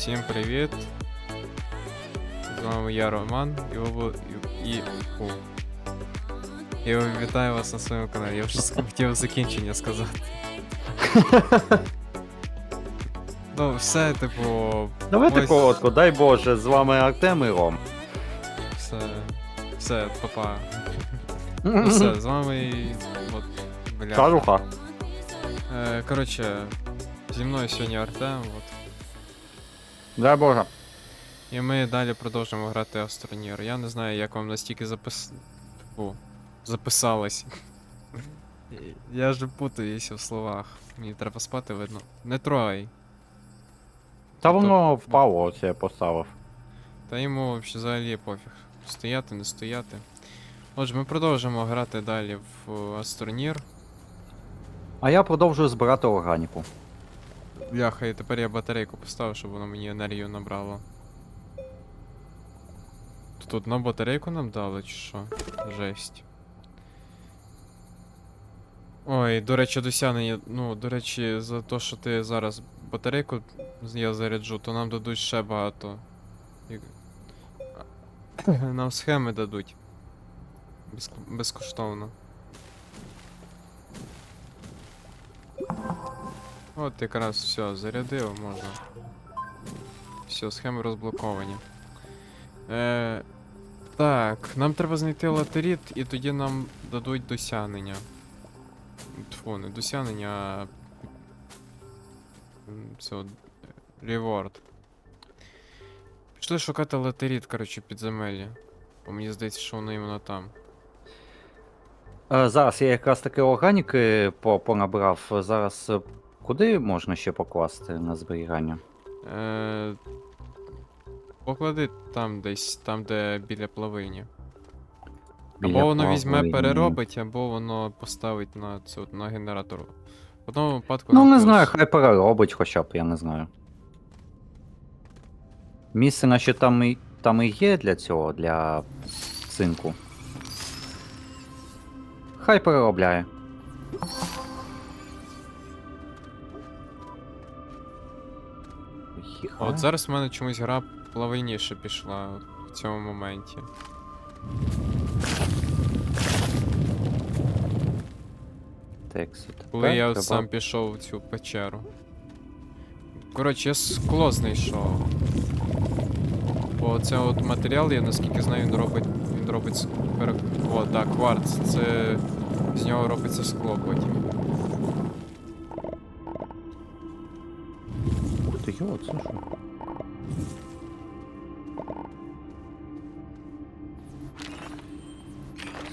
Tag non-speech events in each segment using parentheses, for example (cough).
Всім привіт. З вами я Роман і, ви- і, і, і вітаю вас на своєму каналі. Я вже хотів закінчення сказати. (laughs) Ну, все, типу. Давайте ось коротко, дай Боже, з вами Артем і Ром. Все. Все, папа. (laughs) Ну все, з вами. От, бля. Кажуха. Е, коротше, зі мною сьогодні Артем, от. Дай Боже. І ми далі продовжимо грати Астронір. Я не знаю, як вам настільки запис... Фу, записалось. (laughs) Я ж путаюся в словах. Мені треба спати, видно. Не трогай. Та воно впало, ось я поставив. Та йому взагалі пофіг. Стояти, не стояти. Отже, ми продовжимо грати далі в Астронір. А я продовжую збирати органіку. Бляха, і тепер я батарейку поставив, щоб воно мені енергію набрало. Тут одну батарейку нам дали, чи що? Жесть. Ой, до речі, досягнення. Ну, до речі, за те, що ти зараз батарейку я заряджу, то нам дадуть ще багато. (clears throat) Нам схеми дадуть. Безк- Безкоштовно. От якраз все, зарядив, можна. Все, схеми розблоковані. Е, так, нам треба знайти латеріт, і тоді нам дадуть досягнення. Тьфу, не досягнення, а. Це от. Реворд. Пішли шукати латеріт, коротше, підземелля. Бо мені здається, що воно іменно там. Е, зараз я якраз таки органіки понабрав. Зараз е, куди можна ще покласти на зберігання? Е, поклади там десь, там, де біля плавині. Біля або воно візьме, плавильні. переробить, або воно поставить на цю на генератор. В одному випадку. Ну не плюс. знаю, хай переробить хоча б, я не знаю. Місце, наче там і, там і є для цього, для цинку. Хай переробляє. А От зараз в мене чомусь гра плавильніше пішла в цьому моменті. Тексит. Коли Так, я от треба- сам пішов в цю печеру. Коротше, я скло знайшов. Бо це от матеріал, я наскільки знаю, він робить. Він робить с- О, так, кварц. Це. З нього робиться скло потім. Ти, йо, це що?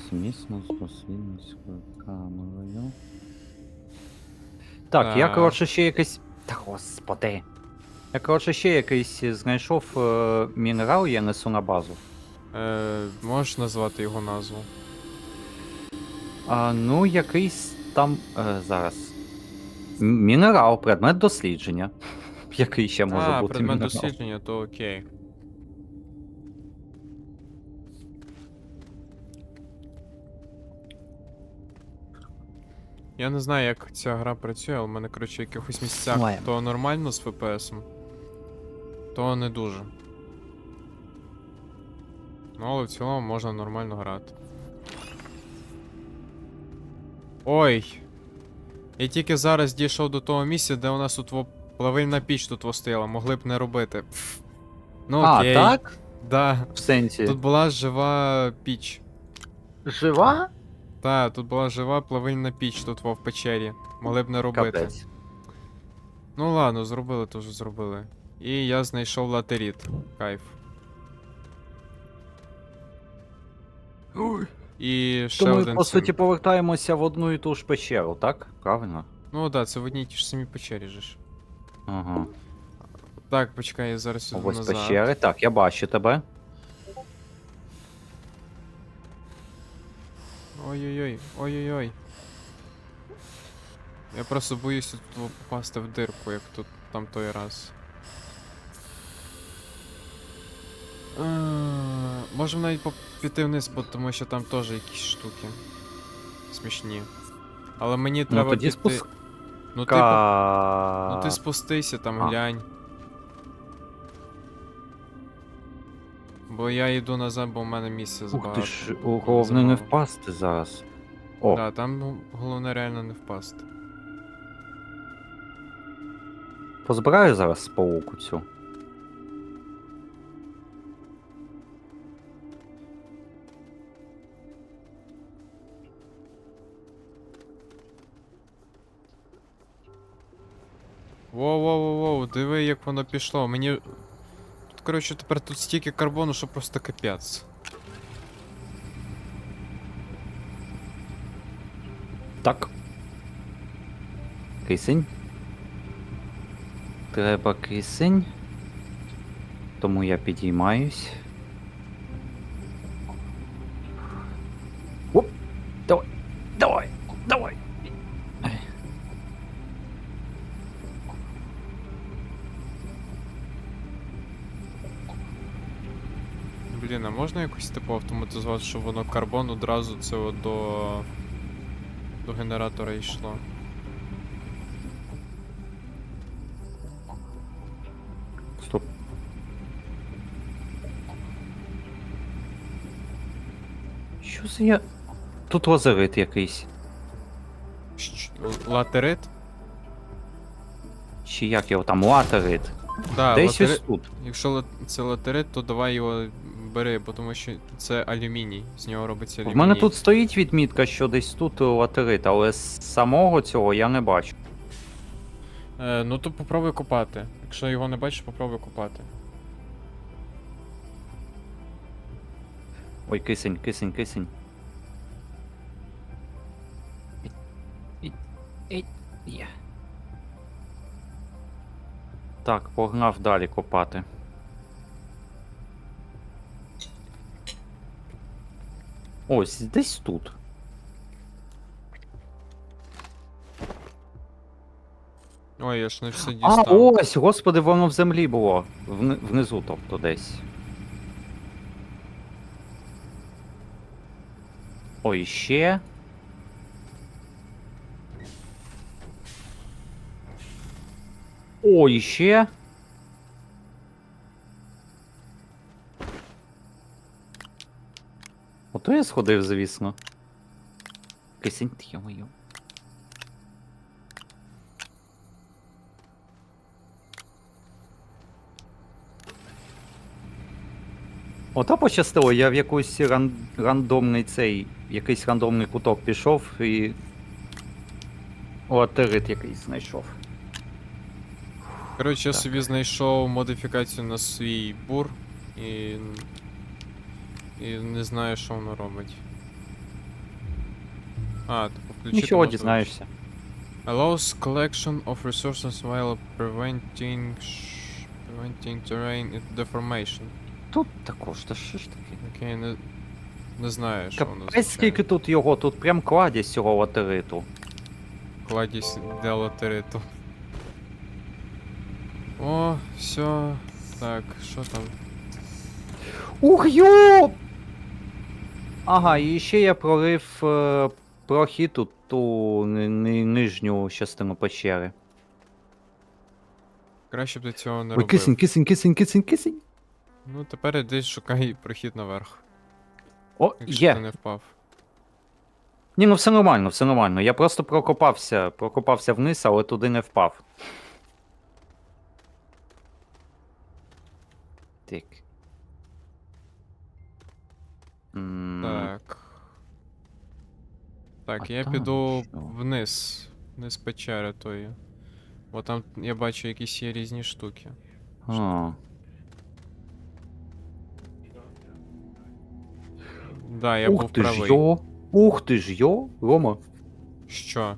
Смісно з дослідницькою камерою. Так, я, Так. коротше, ще якийсь. Та господи. Я, коротше, ще якийсь знайшов е, мінерал, я несу на базу. Е, можеш назвати його назву? А, ну, якийсь там. Е, зараз. М- Мінерал, предмет дослідження. Який ще може а, бути предмет мінерал? дослідження, то окей. Я не знаю, як ця гра працює, але в мене, коротше, в якихось місцях Ой. то нормально з FPS, то не дуже. Ну, але в цілому можна нормально грати. Ой! Я тільки зараз дійшов до того місця, де у нас тут во- плавильна піч тут во стояла, могли б не робити. Пф. Ну А, окей. так? Да. В сенсі. Тут була жива піч. Жива? Та, тут була жива плавильна піч тут во в печері. Могли б не робити. Капець. Ну ладно, зробили, то вже зробили. І я знайшов латеріт. Кайф. І ще То ми, один. по суті, повертаємося в одну і ту ж печеру, так? Правильно? Ну так, да, це в одній ті ж самій печері же ж. Ага. Так, почекай, я зараз сюди Ось назад. печери. Так, я бачу тебе. Ой-ой-ой, ой-ой-ой. Я просто боюся тут попасти в дирку, як тут там той раз. Е, Можемо навіть поп- піти вниз, бо тому що там теж якісь штуки. Смішні. Але мені треба ну тоді піти. спуск. Ну ти, типу, ну ти спустися там, а. глянь. Бо я йду назад, бо в мене місце забагато. Ух ти ж, головне не впасти зараз. О. Да, там головне реально не впасти. Позбираю зараз пауку цю. Воу-воу-воу, диви, як воно пішло. Мені. Тут, коротше, тепер тут стільки карбону, що просто капець. Так. Кисень. Треба кисень. Тому я підіймаюсь. Якось типу автоматизувати, щоб воно карбон одразу це от до. до генератора йшло. Стоп. Що за я. Тут лазерит якийсь. Щ- Латерит? Чи як його там латерит? Да, Десь латери- ось тут. Якщо це латерит, то давай його бери, бо тому що це алюміній. З нього робиться алюміній. мене тут стоїть відмітка, що десь тут латерит, але з самого цього я не бачу. Е, ну то попробуй копати. Якщо його не бачиш, попробуй копати. Ой, кисень, кисень, кисень. Так, погнав далі копати. Ось, десь тут. Ой, я ж не все А, ось, господи, воно в землі було. Вни- внизу, тобто десь. Ой, ще. Ой, ще. Ото я сходив, звісно. Кисень йо-моє. Ото пощастило, я в якийсь ран... рандомний цей, якийсь рандомний куток пішов і. Латерит якийсь знайшов. Коротше, я Так. собі знайшов модифікацію на свій бур і. І не знаю, що воно робить. А, типу включити. Нічого можна дізнаєшся. Allows collection of resources while preventing preventing terrain deformation. Тут також, та що ж таке? Окей, не, не знаю, що воно Капець, скільки тут його, тут прям кладість цього латериту. Кладість для латериту. О, все. Так, що там? Ух йо! Ага, і ще я прорив е, прохід у ту ни- ни- нижню частину печери. Краще б ти цього не Ой, робив. кисень, кисень, кисень, кисень, кисень. Ну, тепер іди шукай прохід наверх, О, якщо є. ти не впав. Ні, ну все нормально, все нормально. Я просто прокопався, прокопався вниз, але туди не впав. Так. М, Так. Так, А я там піду що? вниз. Вниз печери тої. Бо там я бачу якісь є різні штуки. А, Да, я Ух був ти ж правий. йо! Ух ти ж йо! Рома. Що?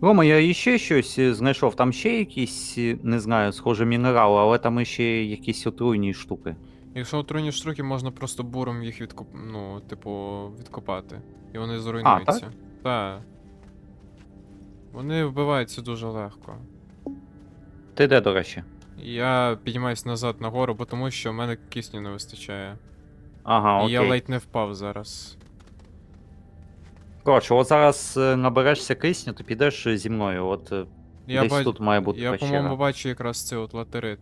Рома, я іще щось е, знайшов. Там ще якісь, е, не знаю, схоже мінерали, але там іще якісь отруйні штуки. Якщо отруйні штуки, можна просто буром їх відкоп... ну, типу, відкопати. І вони зруйнуються. так? Вони вбиваються дуже легко. Ти де, до речі? Я піднімаюсь назад нагору, бо тому що в мене кисню не вистачає. Ага, І я ледь не впав зараз. Коротше, от зараз е, наберешся кисню, ти підеш зі мною. От е, Я, десь ба- тут має бути я печера. по-моєму, бачу якраз це от латерит.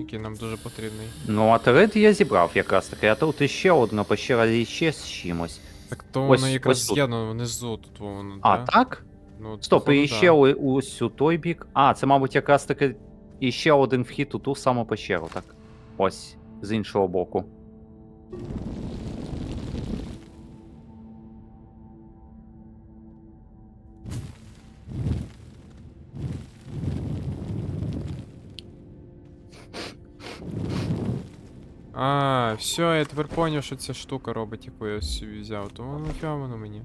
Який нам дуже потрібний. Ну, атерит я зібрав якраз таки, а тут іще одна пещера і ще з чимось. Так то Ось- воно якраз ось тут. з'єднано внизу тут воно. А, да? так? Ну, Стоп, походу, і да. ще у- ось у той бік. А, це, мабуть, якраз таки іще один вхід у ту саму пещеру, так. Ось, з іншого боку. А, все, я тепер поняв, що ця штука робить, яку я собі взяв. То воно воно мені.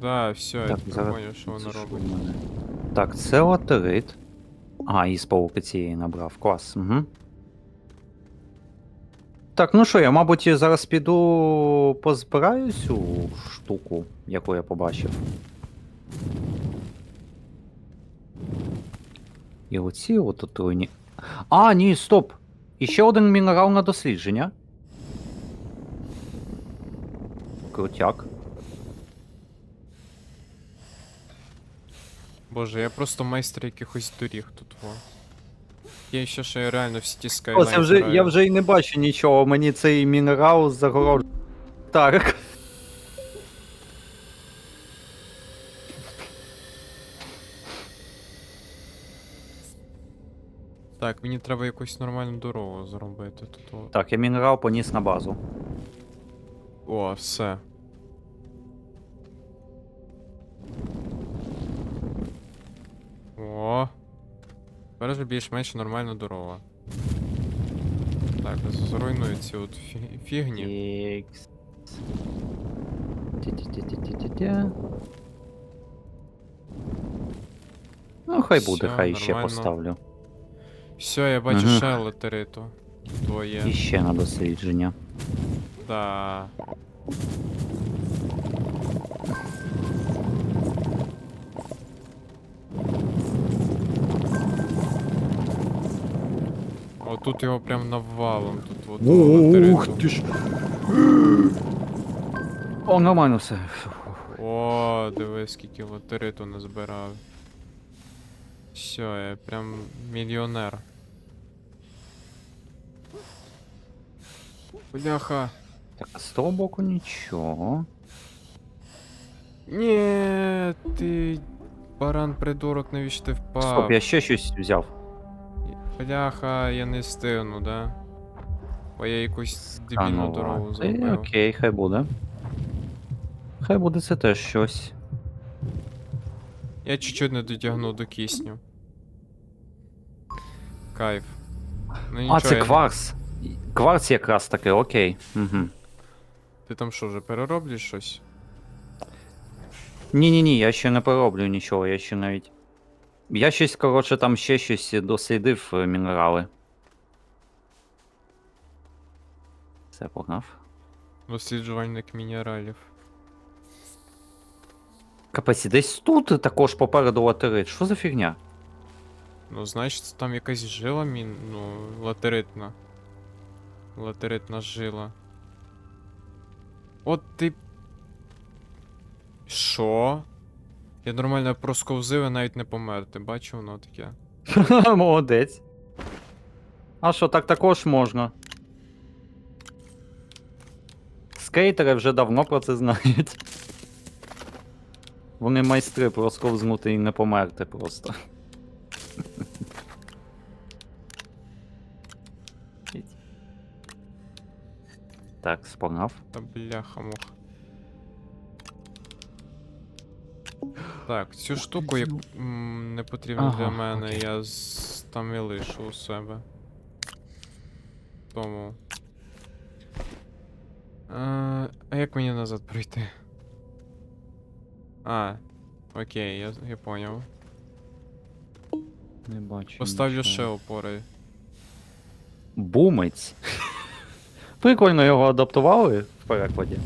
Да, все, я Так, тепер зараз поняв, що воно робить. Так, це латерит. А, і з пауки цієї набрав. Клас. Угу. Так, ну що, я, мабуть, зараз піду позбираю цю штуку, яку я побачив. І оці от отруйні. А, ні, стоп! І ще один мінерал на дослідження. Крутяк. Боже, я просто майстер якихось доріг тут во. Я ще що я реально всі ті О, скайлайни. це вже, я вже і не бачу нічого, мені цей мінерал загорожує. Так. Так, мені треба якусь нормальну дорогу зробити тут. Так, я мінерал поніс на базу. О все. О. Тепер вже більш-менш нормальна дорога. Так, зруйную ці от фі- фігні. Ікс. Ті-ті-ті-ті-ті-ті. Ну, хай буде, Всьо, хай ще нормально. поставлю. Все, я бачу Мгм. ще латериту. Твоє. І ще на дослідження. Да. О, тут його прям навалом, тут от латериту. ж. О, нормально все. О, диви, скільки латериту назбирав. Все, я прям мільйонер. Бляха. Так, з того боку нічого. Ні, ти баран придурок, навіщо ти впав? Стоп, я ще щось взяв. Бляха, я не стигну, да? Бо я якусь дебільну дорогу Сканувати. зробив. Окей, хай буде. Хай буде це теж щось. Я чуть-чуть не дотягнув до кисню. Кайф. Ну, а, нічого, це я- кварц. Кварц якраз таки, окей. Угу. Ти там що, вже перероблюєш щось? Ні, ні, ні, я ще не пороблю нічого, я ще навіть. Я щось, коротше, там ще щось дослідив е, мінерали. Все, погнав. Досліджувальник мінералів. Капець, і десь тут також попереду латерит. Що за фігня? Ну, значить, там якась жила мін... ну, латеритна. Латеритна жила. От ти. Що? Я нормально просковзив і навіть не помер. Ти бачив воно таке? (laughs) Молодець. А що, так також можна? Скейтери вже давно про це знають. Вони майстри просковзнути і не померти просто. Так, спогнав. Та бляха мух. Так, цю штуку як м, не потрібно Ага, для мене, окей. я з... там і лишу у себе. Тому. А, а як мені назад пройти? А, окей, я, я поняв. Не бачу. Поставлю ще опори. Бумець. Прикольно його адаптували в перекладі.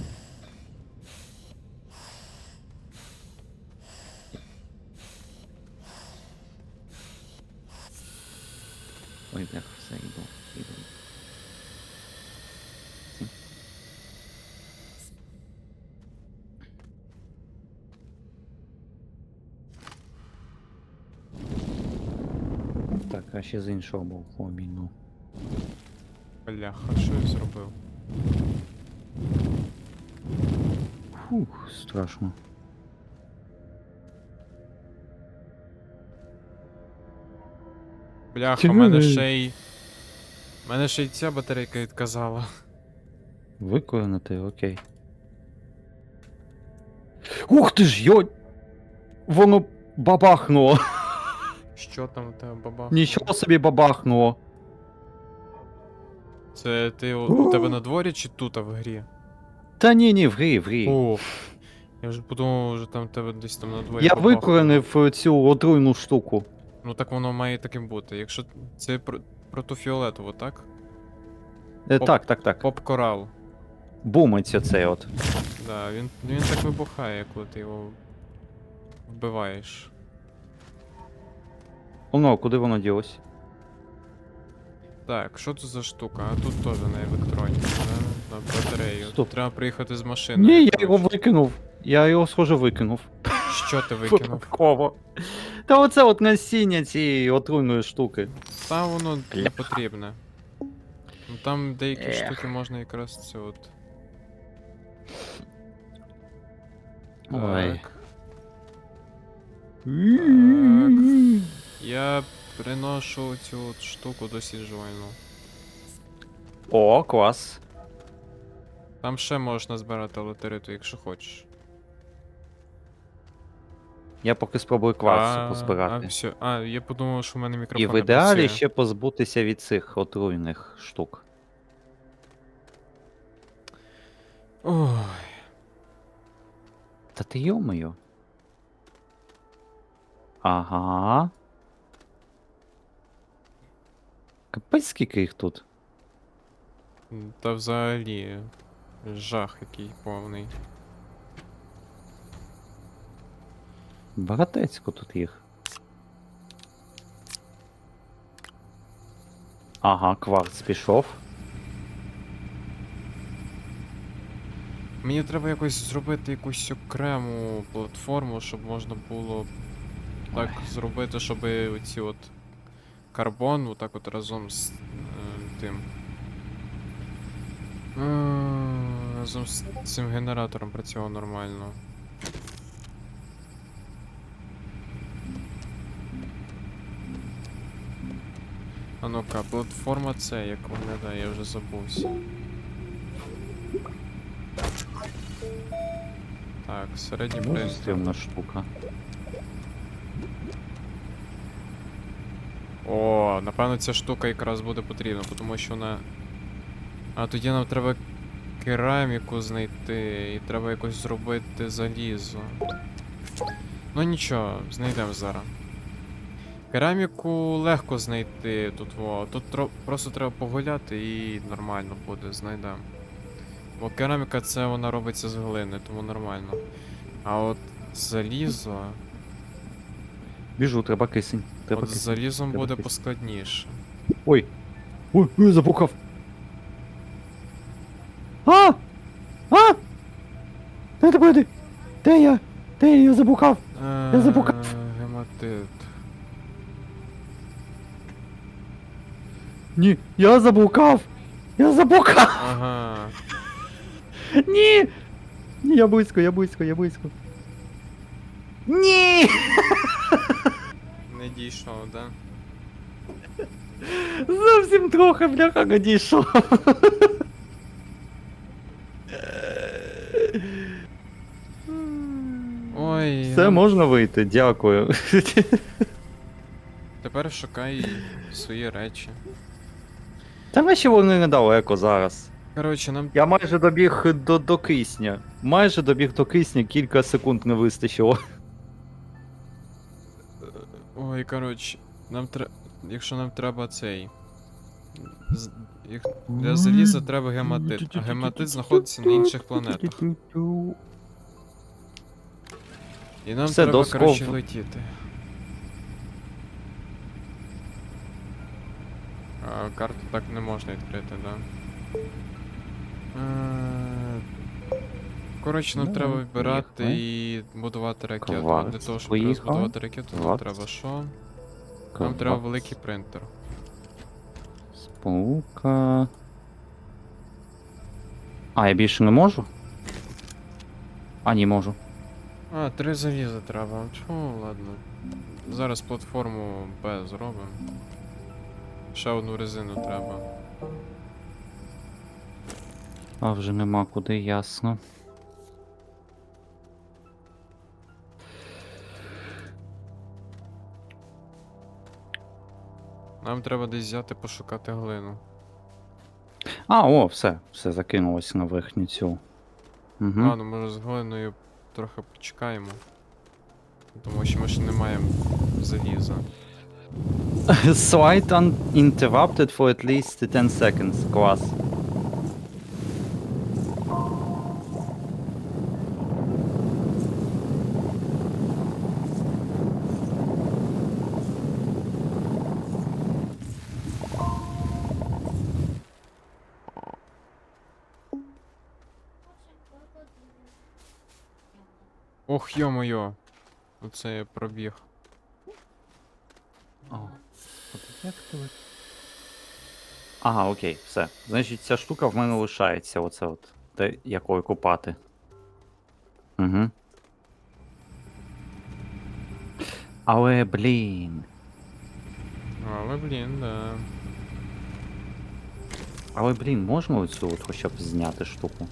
Ой, бляха, все, йду, йду. Так, а ще з іншого боку обійну. Бляха, що я зробив? Фух, страшно. Бляха, в мене Тю. ще й. В мене ще й ця батарейка відказала. Викоренити, окей. Ух ти ж, йо! Воно бабахнуло. Що там у тебе баба? Нічого собі бабахнуло. Це ти у, у тебе на дворі чи тут а в грі? Та ні, ні, в грі, в грі. О, я вже подумав, що там в тебе десь там на дворі. Я бабахнуло. викоренив е, цю отруйну штуку. Ну так воно має таким бути. Якщо це про, про ту фіолетову, так? Е, Поп- так, так, так. Поп корал. Бумиться цей от. Да, він, він так вибухає, коли ти його вбиваєш. Воно, куди воно ділось? Так, що тут за штука? А тут теж на електроніку, да? на батарею. Стоп. Треба приїхати з машиною. Ні, я його викинув. Я його схоже викинув. Що ти (laughs) викинув? Випадково. Та оце от насіння цієї отруйної штуки. Та воно не потрібне. Ну там деякі Ех. штуки можна якраз це от. Ой. Так. Я приношу цю от штуку досліджувальну. О, клас. Там ще можна збирати латериту, якщо хочеш. Я поки спробую кварцу позбирати. А, все. а, я подумав, що в мене мікрофон. І в ідеалі працює. ще позбутися від цих отруйних штук. Ой. Та ти йомою. Ага. Капець скільки їх тут. Та взагалі. Жах який повний. Багатецько тут їх. Ага, кварц пішов. Мені треба якось зробити якусь окрему платформу, щоб можна було так зробити, щоб оці от карбон отак от разом з е, тим. Е, разом з цим генератором працював нормально. А ну-ка, платформа це як виглядає, я вже забувся. Так, середній прес. стрімна штука. О, напевно, ця штука якраз буде потрібна, тому що вона. А тоді нам треба кераміку знайти, і треба якось зробити залізо. Ну нічого, знайдемо зараз. Кераміку легко знайти тут, во. Тут тро- просто треба погуляти і нормально буде, знайдемо. Бо кераміка це вона робиться з глини, тому нормально. А от залізо. Біжу, треба кисень. От з залізом буде поскладніше. Ой! Ой, ой, запукав! А! А! Де ти буде? Де я? Де я забукав? Я запукав. Е, Гематит. Ні, я заблукав! Я заблукав! Ага. Ні! Ні, я близько, я близько, я близько. Ні! Не дійшов, да? Зовсім трохи, бляха, не дійшов. Ой. Все, ну, можна вийти, дякую. Тепер шукай свої речі. Та наші вони недалеко зараз. Коротше, нам. Я майже добіг до, до кисня. Майже добіг до кисня, кілька секунд не вистачило. Ой, коротше, нам треба. Якщо нам треба цей. з- їх- Для заліза треба гематит, а гематит знаходиться на інших планетах. І нам Все, треба, коротше, летіти. А, карту так не можна відкрити, да? Е, Коротше, нам Ну, треба вибирати і будувати ракету. А Для того, щоб поїхали. розбудувати ракету, нам треба що? Нам треба великий принтер. Сполука. А, я більше не можу? А, ні, можу. А, три заліза треба. Чу, ладно. Зараз платформу Б зробимо. Ще одну резину треба. А вже нема куди, ясно. Нам треба десь взяти пошукати глину. А, о, все, все закинулось на верхню цю. Угу. А, ну може з глиною трохи почекаємо. Тому що ми ще не маємо заліза. (laughs) Slide uninterrupted for at least 10 seconds. Клас. Ох, йо-моє! Оце я пробіг. О, як ти Ага, окей, все. Значить, ця штука в мене лишається, оце от. Те, якою купати. Угу. Але, блін. Але блін, да. Але, блін, можна оцю от хоча б зняти штуку?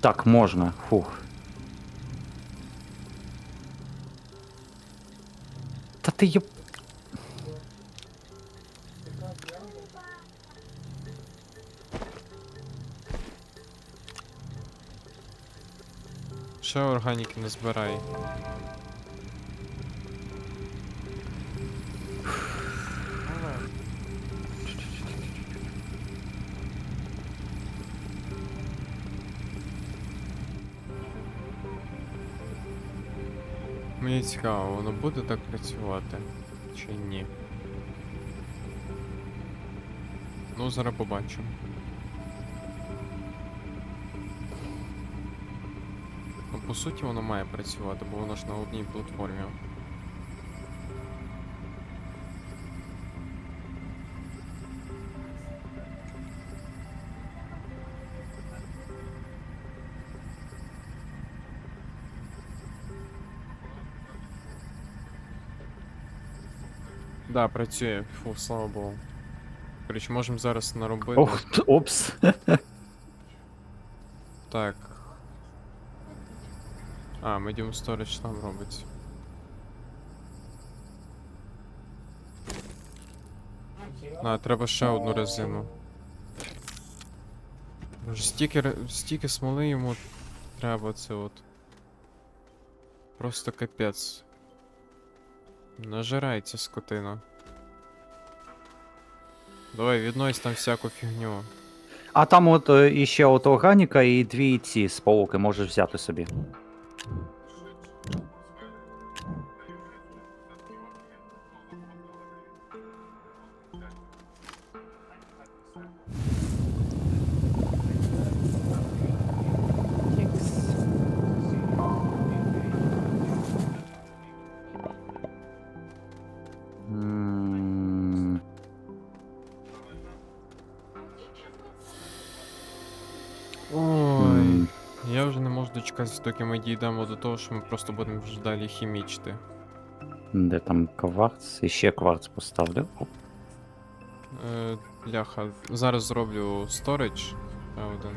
Так, можна. Фух. Ти йоп... Ще органіки не збирай. Мені цікаво, воно буде так працювати чи ні. Ну, зараз побачимо. Ну, по суті, воно має працювати, бо воно ж на одній платформі. Да, працює. Фу, слава Богу. Коротше, можемо зараз наробити. Ох, т- опс. Так. А, Medium Storage там робиться. А, треба ще одну резину. Боже, стільки, ре- стільки смоли йому треба це от. Просто капець. Нажирається скотина. Давай, віднось там всяку фігню. А там от е, іще от органіка і дві ці сполуки можеш взяти собі. Можу дочекатися, доки ми дійдемо до того, що ми просто будемо вже далі хімічити. Де там кварц? І ще кварц поставлю. Оп. Е, бляха, зараз зроблю ще один,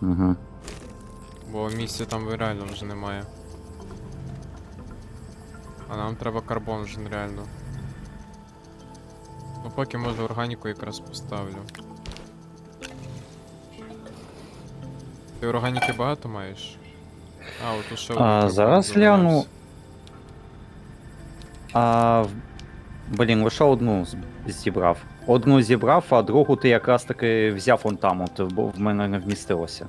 Угу. бо місця там реально вже немає. А нам треба карбон вже реально. Ну поки може органіку якраз поставлю. Ти органіки багато маєш? А, от ще А, зараз гляну. А, блін, лише одну зібрав. Одну зібрав, а другу ти якраз таки взяв он там, от, бо в мене не вмістилося.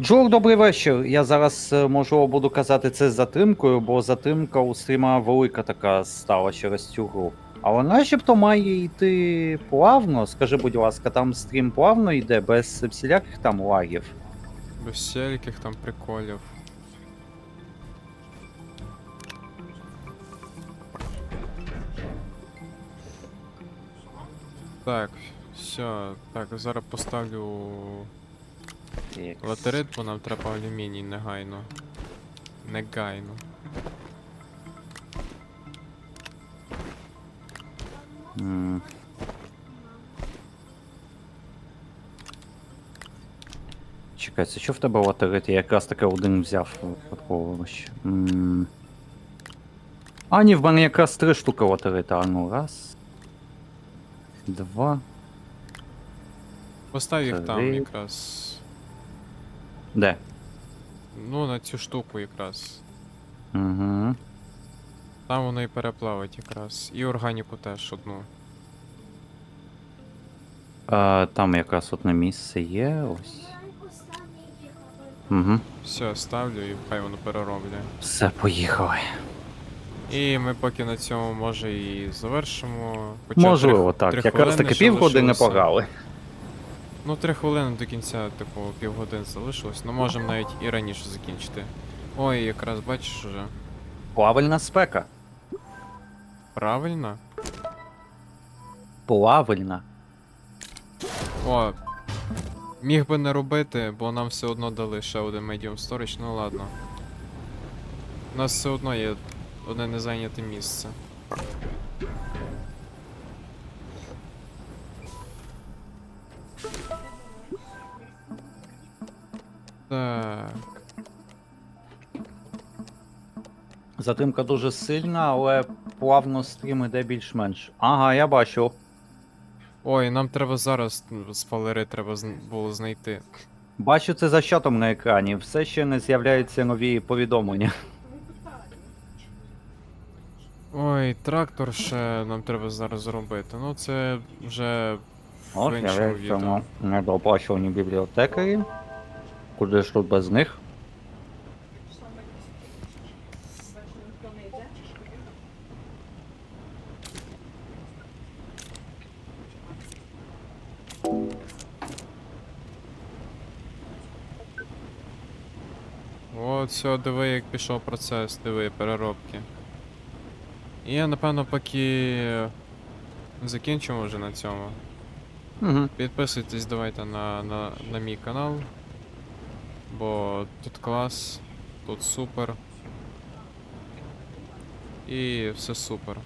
Джор, добрий вечір. Я зараз е, можу буду казати це з затримкою, бо затримка у стріма велика така стала через цю гру. Але начебто має йти плавно. Скажи, будь ласка, там стрім плавно йде, без всіляких там лагів. Без всяких там приколів. Так, все, так, зараз поставлю латерит, бо нам треба алюміній негайно. Негайно. Mm. Чекай, це що в тебе латерит? Я якраз таки один взяв випадково. ще. М. А, ні, в мене якраз три штуки латерита. А ну, раз. Два. Постав їх там Три. якраз. Де? Ну, на цю штуку якраз. Угу. Там воно і переплавить якраз. І органіку теж одну. А, там якраз одне місце є. Ось. Угу. Все, ставлю і хай воно перероблює. Все, поїхали. І ми поки на цьому може і завершимо. Хоча Можливо, три- так. три Якраз таки півгодини пограли. Ну, три хвилини до кінця, типу, півгодини залишилось. Ну можемо навіть і раніше закінчити. Ой, якраз бачиш уже. Плавальна спека. Правильно? Плавальна. О. Міг би не робити, бо нам все одно дали ще один medium storage, ну ладно. У нас все одно є одне незайняте місце. Так. Затримка дуже сильна, але плавно стрім іде більш-менш. Ага, я бачу. Ой, нам треба зараз спалери треба було знайти. Бачу це за чатом на екрані. Все ще не з'являються нові повідомлення. Ой, трактор ще нам треба зараз зробити. Ну це вже О, в іншому з'являються відео. ну, недооплачувані бібліотекарі. Куди ж тут без них? Все, диви, як пішов процес, диви, переробки. І я, напевно, поки закінчимо вже на цьому. Угу. Підписуйтесь давайте на, на, на мій канал. Бо тут клас, тут супер. І все супер.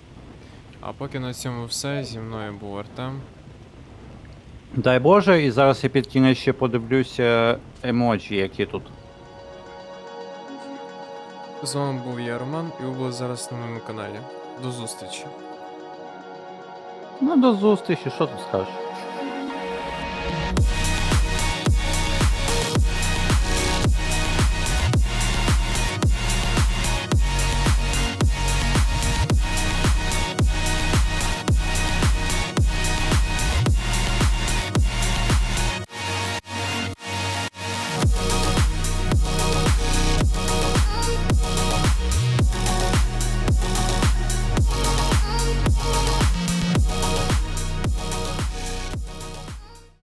А поки на цьому все. Зі мною був Артем. Дай Боже, і зараз я під кінець ще подивлюся емоджі, які тут. З вами був я Роман, і ви були зараз на моєму каналі. До зустрічі! Ну, до зустрічі, що тут скажеш?